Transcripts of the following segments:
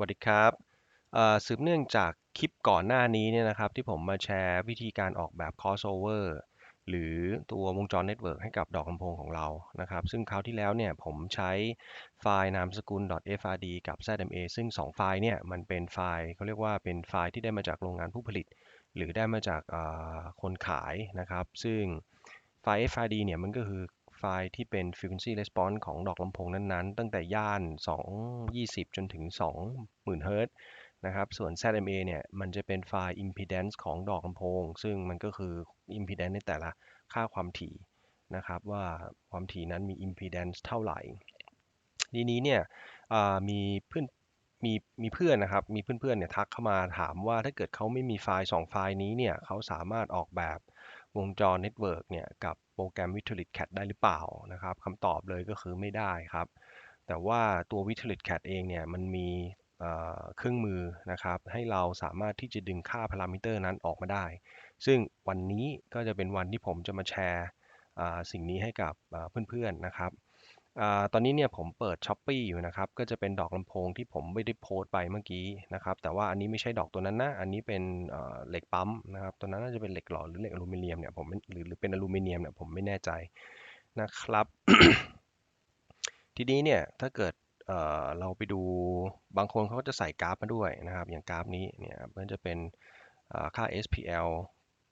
วัสดีครับเอ่อสืบเนื่องจากคลิปก่อนหน้านี้เนี่ยนะครับที่ผมมาแชร์วิธีการออกแบบ crossover หรือตัววงจรเน็ตเวิร์กให้กับดอกลำโพงของเรานะครับ ซึ่งคราวที่แล้วเนี่ยผมใช้ไฟล์นามสกุล .frd กับ zma ซึ่ง 2 ไฟล์เนี่ยมันเป็นไฟล์เขาเรียกว่าเป็นไฟล์ที่ได้มาจากโรงงานผู้ผลิต หรือได้มาจากเอ่อคนขายนะครับ ซึ่งไฟล์ frd เนี่ยมันก็คือ ไฟล์ที่เป็น frequency response ของดอกลำโพงนั้นๆ ตั้งแต่ย่าน 220 จนถึง 20,000 เฮิรตซ์นะครับ ส่วน ZMA เนี่ย มันจะเป็นไฟล์ impedance ของดอกลำโพง ซึ่งมันก็คือ impedance ในแต่ละค่าความถี่นะครับว่าความถี่นั้นมี impedance เท่าไหร่ ทีนี้เนี่ยมีเพื่อนมีมีเพื่อนนะครับ มีเพื่อนๆเนี่ยทักเข้ามาถามว่าถ้าเกิดเขาไม่มีไฟล์ 2 ไฟล์นี้เนี่ยเขาสามารถออกแบบ วงจรเน็ตเวิร์กเนี่ยกับโปรแกรม v i t u a l i t CAD ได้หรือเปล่านะครับคำตอบเลยก็คือไม่ได้ครับ แต่ว่าตัว v i t u a l i t CAD เองเนี่ยมันมีเครื่องมือนะครับให้เราสามารถที่จะดึงค่าพารามิเตอร์นั้นออกมาได้ ซึ่งวันนี้ก็จะเป็นวันที่ผมจะมาแชร์สิ่งนี้ให้กับเพื่อนๆนะครับ อตอนนี้เนี่ยผมเปิด s h อ p e e อยู่นะครับ ก็จะเป็นดอกลำโพงที่ผมไม่ได้โพสต์ไปเมื่อกี้นะครับ แต่ว่าอันนี้ไม่ใช่ดอกตัวนั้นนะ อันนี้เป็นเหล็กปั๊มนะครับ ตัวนั้นน่าจะเป็นเหล็กหล่อหรือเหล็กอลูมิเนียมเนี่ยผมหรือหรือเป็นอลูมิเนียมเนี่ยผมไม่แน่ใจนะครับ ทีนี้เนี่ยถ้าเกิดเเราไปดูบางคนเขาก็จะใส่กราฟมาด้วยนะครับ อย่างกราฟนี้เนี่ยมันจะเป็นค่า SPL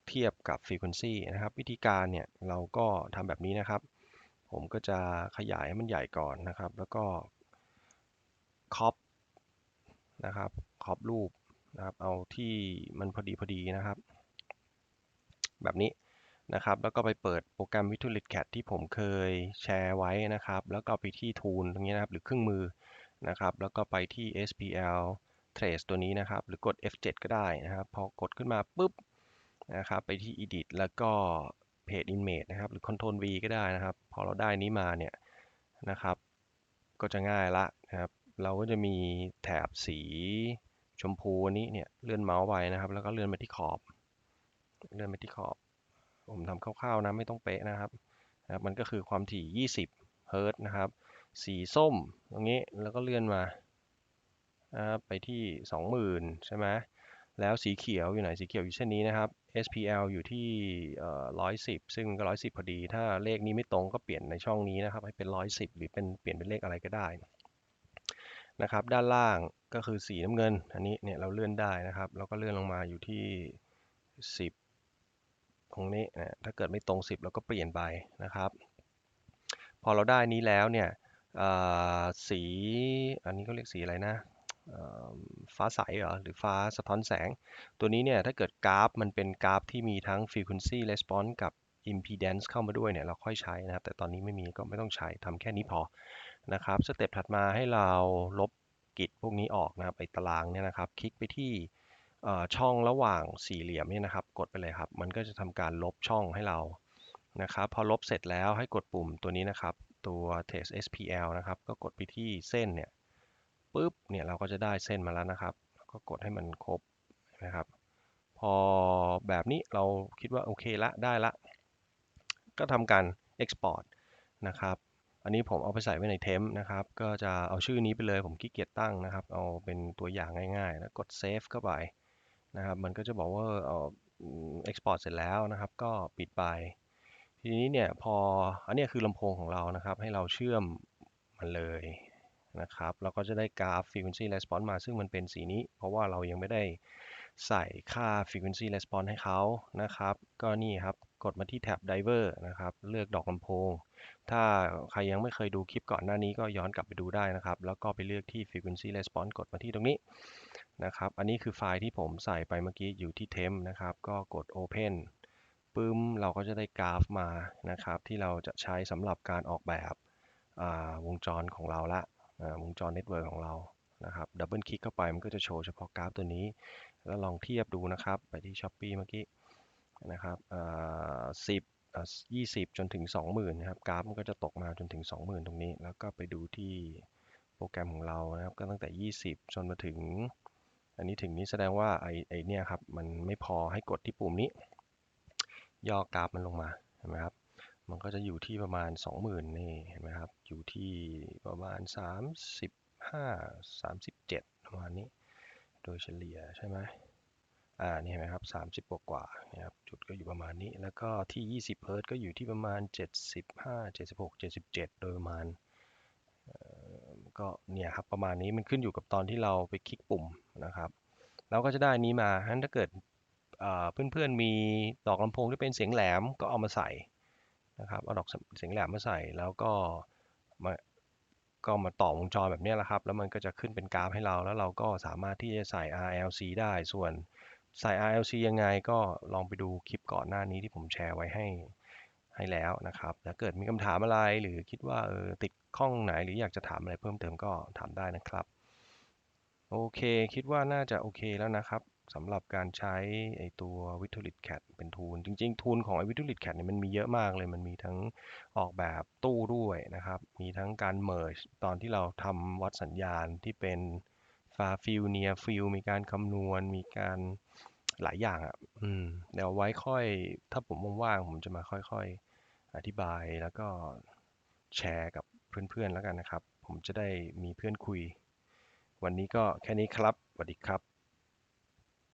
เทียบกับ Frequency นะครับ วิธีการเนี่ยเราก็ทำแบบนี้นะครับ ผมก็จะขยายให้มันใหญ่ก่อนนะครับ แล้วก็คอปนะครับคอปรูปนะครับ เอาที่มันพอดีพอดีนะครับ แบบนี้นะครับ แล้วก็ไปเปิดโปรแกรม v i t u a l i t CAD ที่ผมเคยแชร์ไว้นะครับ แล้วก็ไปที่ Tool ตรงนี้นะครับ หรือเครื่องมือนะครับ แล้วก็ไปที่ SPL Trace ตัวนี้นะครับ หรือกด F7 ก็ได้นะครับ พอกดขึ้นมาปุ๊บนะครับ ไปที่ Edit แล้วก็ Page Image นะครับ หรือ Ctrl V ก็ได้นะครับ พอเราได้นี้มาเนี่ยนะครับ ก็จะง่ายละนะครับ เราก็จะมีแถบสีชมพูนี้เนี่ยเลื่อนเมาส์ไปนะครับ แล้วก็เลื่อนไปที่ขอบ เลื่อนไปที่ขอบ ผมทำคร่าวๆนะไม่ต้องเป๊ะนะครับนะครับ มันก็คือความถี่ 20 เฮิรต์นะครับ สีส้มตรงนี้แล้วก็เลื่อนมาไปที่ 20,000 ใช่ไหม แล้วสีเขียวอยู่ไหนสีเขียวอยู่เช่นนี้นะครับ SPL อยู่ที่ร้อยสิบซึ่งก็ร้อยสิบพอดี ถ้าเลขนี้ไม่ตรงก็เปลี่ยนในช่องนี้นะครับ ให้เป็นร้อยสิบหรือเป็นเปลี่ยนเป็นเลขอะไรก็ได้นะครับ ด้านล่างก็คือสีน้ำเงิน อันนี้เนี่ยเราเลื่อนได้นะครับ แล้วก็เลื่อนลงมาอยู่ที่สิบตรงนี้นะถ้าเกิดไม่ตรงสิบเราก็เปลี่ยนไปนะครับ พอเราได้นี้แล้วเนี่ยสีอันนี้ก็เรียกสีอะไรนะ ฟ้าใสเหรอหรือฟ้าสะท้อนแสง ตัวนี้เนี่ยถ้าเกิดกราฟมันเป็นกราฟที่มีทั้ง frequency response กับ impedance เข้ามาด้วยเนี่ยเราค่อยใช้นะครับ แต่ตอนนี้ไม่มีก็ไม่ต้องใช้ทำแค่นี้พอนะครับสเต็ปถัดมาให้เราลบกิจพวกนี้ออกนะครับไอ้ตารางเนี่ยนะครับ คลิกไปที่ช่องระหว่างสี่เหลี่ยมเนี่ยนะครับ กดไปเลยครับ มันก็จะทำการลบช่องให้เรานะครับพอลบเสร็จแล้วให้กดปุ่มตัวนี้นะครับ ตัว test SPL นะครับ ก็กดไปที่เส้นเนี่ย ปุ๊บเนี่ยเราก็จะได้เส้นมาแล้วนะครับ ก็กดให้มันครบนะครับ พอแบบนี้เราคิดว่าโอเคละได้ละ ก็ทำการ export นะครับอันนี้ผมเอาไปใส่ไว้ในเทมนะครับ ก็จะเอาชื่อนี้ไปเลยผมขี้เกียจตั้งนะครับ เอาเป็นตัวอย่างง่ายๆ แล้วกด save เข้าไปนะครับ มันก็จะบอกว่าเอา export เสร็จแล้วนะครับ ก็ปิดไป ทีนี้เนี่ยพออันนี้คือลำโพงของเรานะครับ ให้เราเชื่อมมันเลย นะครับเราก็จะได้กราฟ frequency response มาซึ่งมันเป็นสีนี้ เพราะว่าเรายังไม่ได้ใส่ค่า frequency response ให้เขานะครับ ก็นี่ครับกดมาที่แท็บ driver นะครับ เลือกดอกลำโพง ถ้าใครยังไม่เคยดูคลิปก่อนหน้านี้ก็ย้อนกลับไปดูได้นะครับ แล้วก็ไปเลือกที่ frequency response กดมาที่ตรงนี้นะครับ อันนี้คือไฟล์ที่ผมใส่ไปเมื่อกี้อยู่ที่ temp นะครับ ก็กด open ปึ้มเราก็จะได้กราฟมานะครับ ที่เราจะใช้สำหรับการออกแบบวงจรของเราละ วงจรเน็ตเวิร์กของเรานะครับดับเบิลคลิกเข้าไปมันก็จะโชว์เฉพาะกราฟตัวนี้ แล้วลองเทียบดูนะครับ ไปที่ s h อ p e e เมื่อกี้นะครับสิบยี่สิบจนถึง 20,000นะครับกราฟมันก็จะตกมาจนถึง 20,000 ตรงนี้ แล้วก็ไปดูที่โปรแกรมของเรานะครับ ก็ตั้งแต่ 20 จนมาถึง อันนี้ถึงนี้แสดงว่าไอไอเนี่ยครับมันไม่พอให้กดที่ปุ่มนี้ ย่อกราฟมันลงมาเห็นไหมครับ มันก็จะอยู่ที่ประมาณ 20,000นี่เห็นไหมครับ อยู่ที่ประมาณ 35 37 ประมาณนี้ โดยเฉลี่ยใช่ไหมอ่า นี่เห็นไหมครับ 30 กว่ากว่าเนี่ยครับ จุดก็อยู่ประมาณนี้ แล้วก็ที่ 20เฮิร์ตก็อยู่ที่ประมาณ 75 76 77 โดยประมาณก็เนี่ยครับประมาณนี้มันขึ้นอยู่กับตอนที่เราไปคลิกปุ่มนะครับ เราก็จะได้นี้มาถ้าเกิดเอ่อเพื่อนๆมีดอกลำโพงที่เป็นเสียงแหลมก็เอามาใส่ นะครับเอาดอกเสียงแหลมมาใส่แล้วก็มาก็มาต่อวงจรแบบนี้แหละครับ แล้วมันก็จะขึ้นเป็นกราฟให้เรา แล้วเราก็สามารถที่จะใส่ RLC ได้ ส่วนใส่ RLC ยังไงก็ลองไปดูคลิปก่อนหน้านี้ที่ผมแชร์ไว้ให้ให้แล้วนะครับ ถ้าเกิดมีคำถามอะไรหรือคิดว่าเออติดข้องไหนหรืออยากจะถามอะไรเพิ่มเติมก็ถามได้นะครับ โอเค คิดว่าน่าจะโอเคแล้วนะครับ สำหรับการใช้ไอตัว v i t u l i t Cat เป็นทูลจริงๆ ทูลของไอ v i t u l i t Cat เนี่ยมันมีเยอะมากเลย มันมีทั้งออกแบบตู้ด้วยนะครับ มีทั้งการ merge ตอนที่เราทำวัดสัญญาณที่เป็น far field near field มีการคำนวณ มีการหลายอย่างอะอืมเดี๋ยวไว้ค่อย ถ้าผมว่างๆ ผมจะมาค่อยๆ อธิบายแล้วก็แชร์กับเพื่อนๆ แล้วกันนะครับ ผมจะได้มีเพื่อนคุย วันนี้ก็แค่นี้ครับสวัสดีครับ